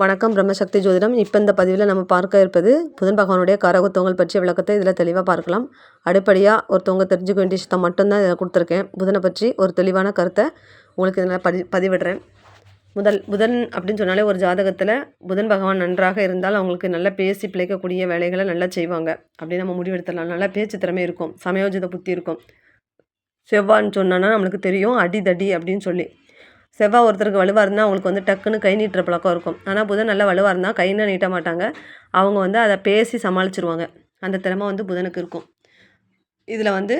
வணக்கம் பிரம்மசக்தி ஜோதிடம். இப்போ இந்த பதிவில் நம்ம பார்க்க இருப்பது புதன் பகவானுடைய காரகத்துவங்கள் பற்றிய விளக்கத்தை இதில் தெளிவாக பார்க்கலாம். அடிப்படையாக ஒருத்தவங்க தெரிஞ்சுக்க வேண்டிய விஷயத்தை மட்டும்தான் இதில் கொடுத்துருக்கேன். புதனை பற்றி ஒரு தெளிவான கருத்தை உங்களுக்கு இதில் பதி பதிவிடுறேன். முதல் புதன் அப்படின்னு சொன்னாலே ஒரு ஜாதகத்தில் புதன் பகவான் நன்றாக இருந்தால் அவங்களுக்கு நல்லா பேசி பிழைக்கக்கூடிய வேலைகளை நல்லா செய்வாங்க. அப்படின்னு நம்ம முடிவெடுத்துடலாம். நல்லா பேச்சு திறமை இருக்கும். சமயோஜித புத்தி இருக்கும். செவ்வான்னு சொன்னோன்னா நம்மளுக்கு தெரியும். அடிதடி அப்படின்னு சொல்லி. செவ்வாய் ஒருத்தருக்கு வலுவாக இருந்தால் அவங்களுக்கு வந்து டக்குன்னு கை நீட்டுற பழக்கம் இருக்கும். ஆனால் புதன் நல்லா வலுவாக இருந்தால் கைன்னு நீட்ட மாட்டாங்க. அவங்க வந்து அதை பேசி சமாளிச்சிருவாங்க. அந்த திறமை வந்து புதனுக்கு இருக்கும். இதில் வந்து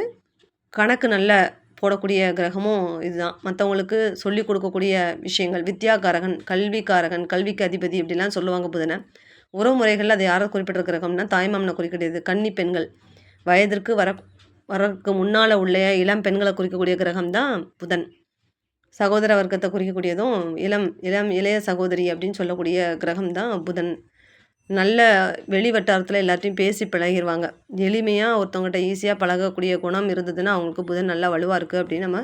கணக்கு நல்ல போடக்கூடிய கிரகமும் இதுதான். மற்றவங்களுக்கு சொல்லிக் கொடுக்கக்கூடிய விஷயங்கள் வித்யாகாரகன் கல்விக்காரகன் கல்விக்கு அதிபதி இப்படிலாம் சொல்லுவாங்க புதனை. உறவு முறைகளில் அதை யாரை குறிப்பிட்ட கிரகம்னா தாய்மாமனை குறிக்கிறது கன்னி பெண்கள். வயதிற்கு வர வரக்கு முன்னால் உள்ள இளம் பெண்களை குறிக்கக்கூடிய கிரகம் தான் புதன். சகோதர வர்க்கத்தை குறிக்கக்கூடியதும் இளம் இளம் இளைய சகோதரி அப்படின்னு சொல்லக்கூடிய கிரகம் தான் புதன். நல்ல வெளி வட்டாரத்தில் எல்லாத்தையும் பேசி பழகிடுவாங்க எளிமையாக ஒருத்தவங்ககிட்ட ஈஸியாக பழகக்கூடிய குணம் இருந்ததுன்னா அவங்களுக்கு புதன் நல்லா வலுவாக இருக்குது அப்படின்னு நம்ம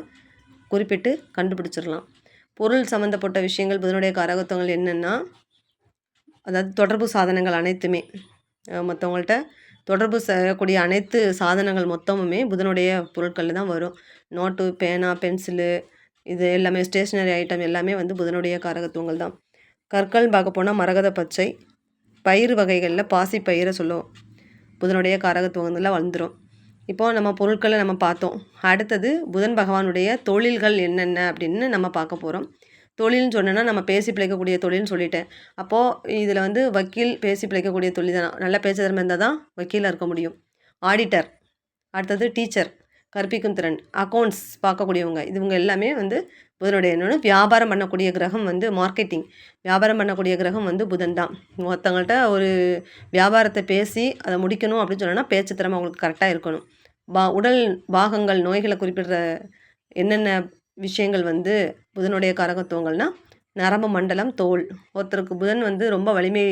குறிப்பிட்டு கண்டுபிடிச்சிடலாம். பொருள் சம்மந்தப்பட்ட விஷயங்கள் புதனுடைய காரகத்துவங்கள் என்னென்னா அதாவது தொடர்பு சாதனங்கள் அனைத்துமே. மற்றவங்கள்ட்ட தொடர்பு செய்யக்கூடிய அனைத்து சாதனங்கள் மொத்தமுமே புதனுடைய பொருட்களில் தான் வரும். நோட்டு பேனா பென்சிலு இது எல்லாமே ஸ்டேஷ்னரி ஐட்டம் எல்லாமே வந்து புதனுடைய காரகத்துவங்கள் தான். கற்கள்னு பார்க்க போனால் மரகத பச்சை பயிர் வகைகளில் பாசி பயிரை சொல்லுவோம் புதனுடைய காரகத்துவங்களில் வந்துடும் இப்போது நம்ம பொருட்களை நம்ம பார்த்தோம். அடுத்தது புதன் பகவானுடைய தொழில்கள் என்னென்ன அப்படின்னு நம்ம பார்க்க போகிறோம் தொழில்னு சொன்னேன்னா நம்ம பேசி பிழைக்கக்கூடிய தொழில்னு சொல்லிட்டேன். அப்போது இதில் வந்து வக்கீல் பேசி பிழைக்கக்கூடிய தொழில் தான். நல்லா பேச திறமை இருந்தால் தான் வக்கீலாக இருக்க முடியும். ஆடிட்டர் அடுத்தது டீச்சர் கற்பிக்கும் திறன் அக்கௌண்ட்ஸ் பார்க்கக்கூடியவங்க. இதுவங்க எல்லாமே வந்து புதனுடைய என்னென்னு வியாபாரம் பண்ணக்கூடிய கிரகம் வந்து மார்க்கெட்டிங் வியாபாரம் பண்ணக்கூடிய கிரகம் வந்து புதன் தான். ஒருத்தவங்கள்ட்ட ஒரு வியாபாரத்தை பேசி அதை முடிக்கணும் அப்படின்னு சொன்னால் பேச்சு திறமை அவங்களுக்கு கரெக்டாக இருக்கணும். பா உடல் பாகங்கள் நோய்களை குறிப்பிடுற என்னென்ன விஷயங்கள் வந்து புதனுடைய காரகத்துவங்கள்னால் நரம்பு மண்டலம் தோல். ஒருத்தருக்கு புதன் வந்து ரொம்ப வலிமை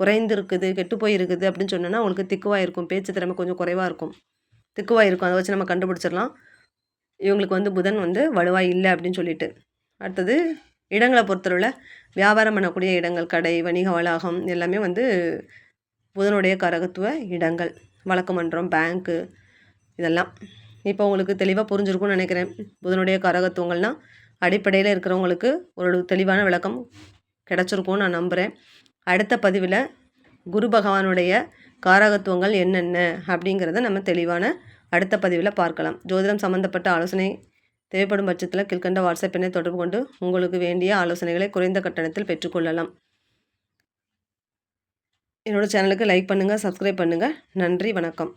குறைந்திருக்குது கெட்டு போயிருக்குது அப்படின்னு சொன்னோன்னா அவங்களுக்கு திக்குவாக இருக்கும். பேச்சு திறமை கொஞ்சம் குறைவாக இருக்கும். திக்குவாய் இருக்கும் அதை வச்சு நம்ம கண்டுபிடிச்சிடலாம். இவங்களுக்கு வந்து புதன் வந்து வலுவாக இல்லை அப்படின்னு சொல்லிட்டு. அடுத்தது இடங்களை பொறுத்தளவில் வியாபாரம் பண்ணக்கூடிய இடங்கள் கடை வணிக வளாகம் எல்லாமே வந்து புதனுடைய கரகத்துவ இடங்கள். வழக்கு மன்றம் பேங்க்கு இதெல்லாம். இப்போ உங்களுக்கு தெளிவாக புரிஞ்சிருக்கும்னு நினைக்கிறேன். புதனுடைய கரகத்துவங்கள்னால் அடிப்படையில் இருக்கிறவங்களுக்கு ஒரு தெளிவான விளக்கம் கிடச்சிருக்கும்னு நான் நம்புகிறேன் அடுத்த பதிவில் குரு பகவானுடைய காரகத்துவங்கள் என்னென்ன அப்படிங்கிறத நம்ம தெளிவான அடுத்த பதிவில் பார்க்கலாம். ஜோதிடம் சம்மந்தப்பட்ட ஆலோசனை தேவைப்படும் பட்சத்தில் கீழ்கண்ட வாட்ஸ்அப் எண்ணை தொடர்பு கொண்டு உங்களுக்கு வேண்டிய ஆலோசனைகளை குறைந்த கட்டணத்தில் பெற்றுக்கொள்ளலாம் என்னோடய சேனலுக்கு லைக் பண்ணுங்கள் சப்ஸ்கிரைப் பண்ணுங்கள் நன்றி வணக்கம்.